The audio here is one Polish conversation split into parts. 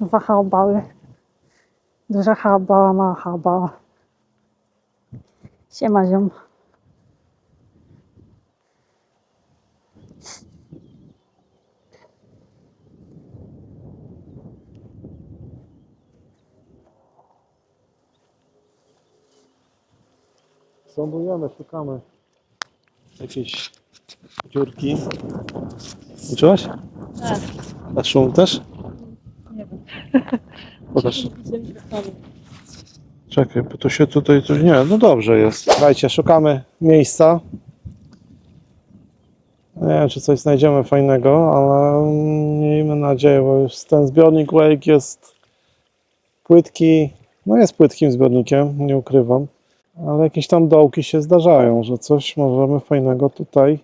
Dwa chaobały. Duża chaobała, mała chaobała. Siema ziom. Sondujemy, szukamy jakiejś dziurki. Uczyłaś? Tak. A szum też? Pokaż. Czekaj, bo to się tutaj coś nie. No dobrze jest. Słuchajcie, szukamy miejsca. Nie wiem, czy coś znajdziemy fajnego, ale miejmy nadzieję, bo już ten zbiornik Wake jest płytki. No jest płytkim zbiornikiem, nie ukrywam. Ale jakieś tam dołki się zdarzają, że coś możemy fajnego tutaj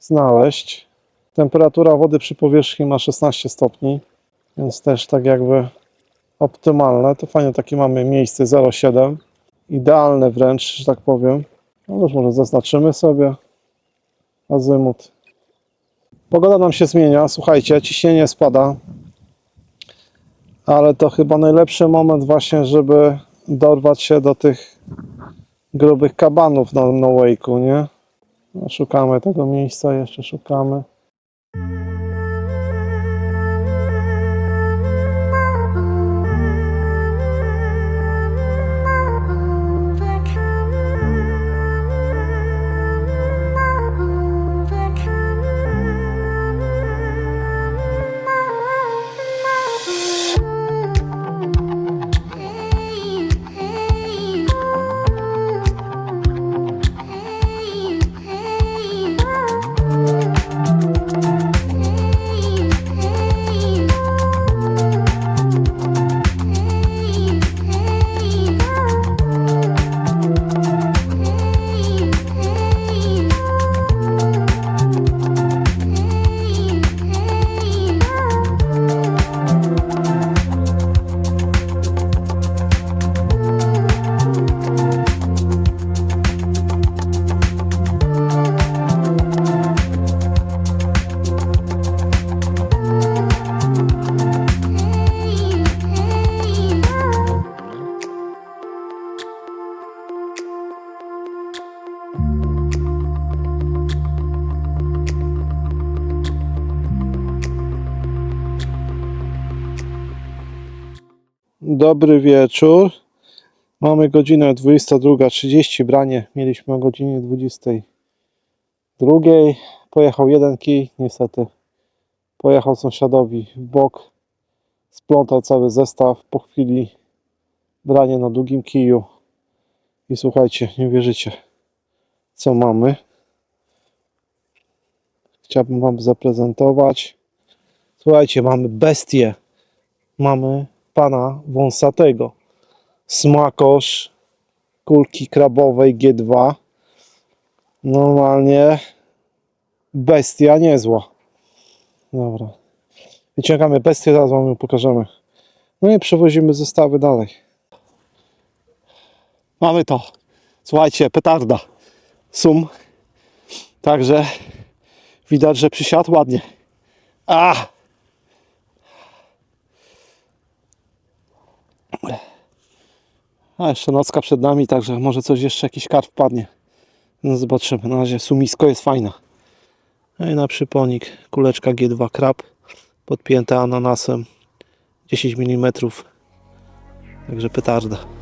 znaleźć. Temperatura wody przy powierzchni ma 16 stopni, więc też tak jakby optymalne. To fajnie takie mamy miejsce 0,7. Idealne wręcz, że tak powiem. No już może zaznaczymy sobie azymut. Pogoda nam się zmienia, słuchajcie, ciśnienie spada. Ale to chyba najlepszy moment właśnie, żeby dorwać się do tych grubych kabanów na no wake'u, nie? No, szukamy tego miejsca, jeszcze szukamy. Dobry wieczór. Mamy godzinę 22.30. Branie mieliśmy o godzinie 22. Pojechał jeden kij, niestety. Pojechał sąsiadowi w bok. Splątał cały zestaw. Po chwili branie na długim kiju. I słuchajcie, nie wierzycie, co mamy. Chciałbym Wam zaprezentować. Słuchajcie, mamy bestię. Mamy pana wąsatego. Smakosz kulki krabowej G2. Normalnie bestia niezła. Dobra. Wyciągamy bestię, zaraz wam ją pokażemy. No i przewozimy zestawy dalej. Mamy to. Słuchajcie, petarda. Sum. Także widać, że przysiadł ładnie. A! A jeszcze nocka przed nami, także może coś jeszcze, jakiś karp wpadnie. No zobaczymy. Na razie sumisko jest fajna. No i na przyponik kuleczka G2 krab podpięta ananasem 10 mm. Także petarda.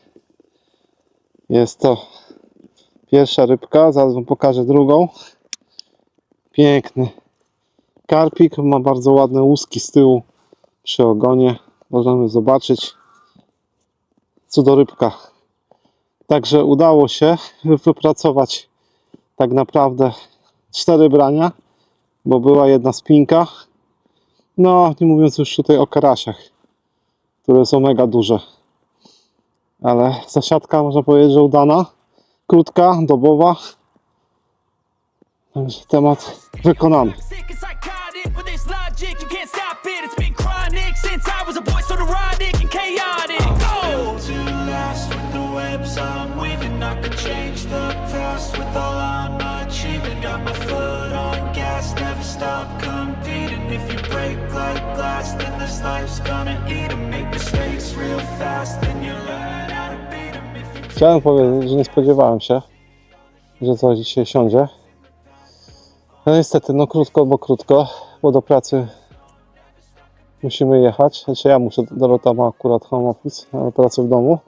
Jest to pierwsza rybka. Zaraz wam pokażę drugą. Piękny karpik. Ma bardzo ładne łuski z tyłu przy ogonie. Możemy zobaczyć. Cudorybka. Także udało się wypracować tak naprawdę cztery brania. bo była jedna spinka. No, nie mówiąc już tutaj o karasiach, które są mega duże. Ale zasiadka można powiedzieć, że udana, krótka, dobowa. Także temat wykonany. Life's gonna eat 'em. Make mistakes real fast, then you learn Chciałem powiedzieć, że nie spodziewałem się, że coś dzisiaj siądzie. No niestety, no krótko, bo krótko, bo do pracy musimy jechać. Znaczy ja muszę, Dorota ma akurat home office, ale pracę w domu.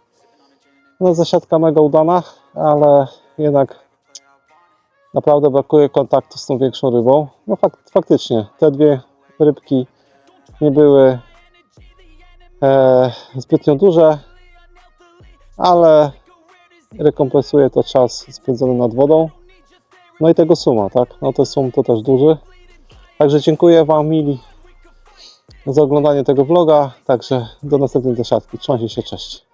No zasiadka mega udana, ale jednak naprawdę brakuje kontaktu z tą większą rybą. No fak, faktycznie, te dwie rybki nie były e, zbytnio duże, ale rekompensuje to czas spędzony nad wodą. No i tego suma, tak? No to sum to też duży. Także dziękuję Wam mili za oglądanie tego vloga. Także do następnej zasiadki. Trzymajcie się, cześć.